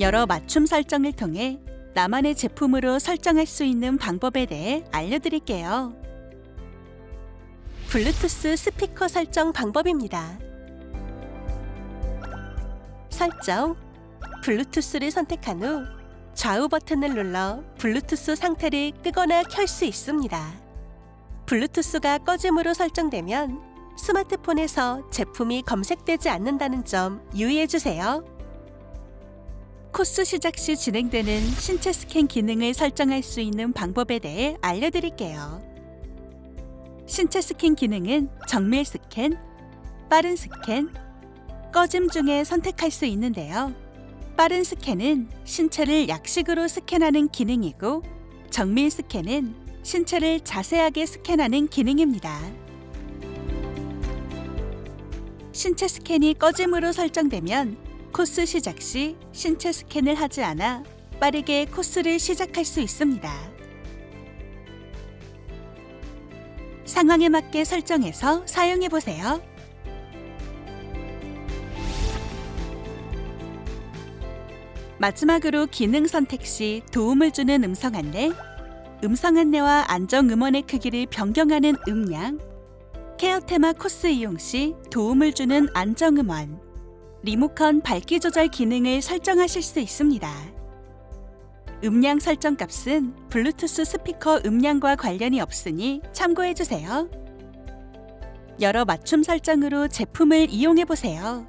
여러 맞춤 설정을 통해 나만의 제품으로 설정할 수 있는 방법에 대해 알려드릴게요. 블루투스 스피커 설정 방법입니다. 설정 블루투스를 선택한 후 좌우 버튼을 눌러 블루투스 상태를 끄거나 켤 수 있습니다. 블루투스가 꺼짐으로 설정되면 스마트폰에서 제품이 검색되지 않는다는 점 유의해 주세요. 코스 시작 시 진행되는 신체 스캔 기능을 설정할 수 있는 방법에 대해 알려드릴게요. 신체 스캔 기능은 정밀 스캔, 빠른 스캔, 꺼짐 중에 선택할 수 있는데요. 빠른 스캔은 신체를 약식으로 스캔하는 기능이고 정밀 스캔은 신체를 자세하게 스캔하는 기능입니다. 신체 스캔이 꺼짐으로 설정되면 코스 시작 시 신체 스캔을 하지 않아 빠르게 코스를 시작할 수 있습니다. 상황에 맞게 설정해서 사용해 보세요. 마지막으로 기능 선택 시 도움을 주는 음성 안내, 음성 안내와 안정 음원의 크기를 변경하는 음량, 케어 테마 코스 이용 시 도움을 주는 안정 음원, 리모컨 밝기 조절 기능을 설정하실 수 있습니다. 음량 설정 값은 블루투스 스피커 음량과 관련이 없으니 참고해 주세요. 여러 맞춤 설정으로 제품을 이용해 보세요.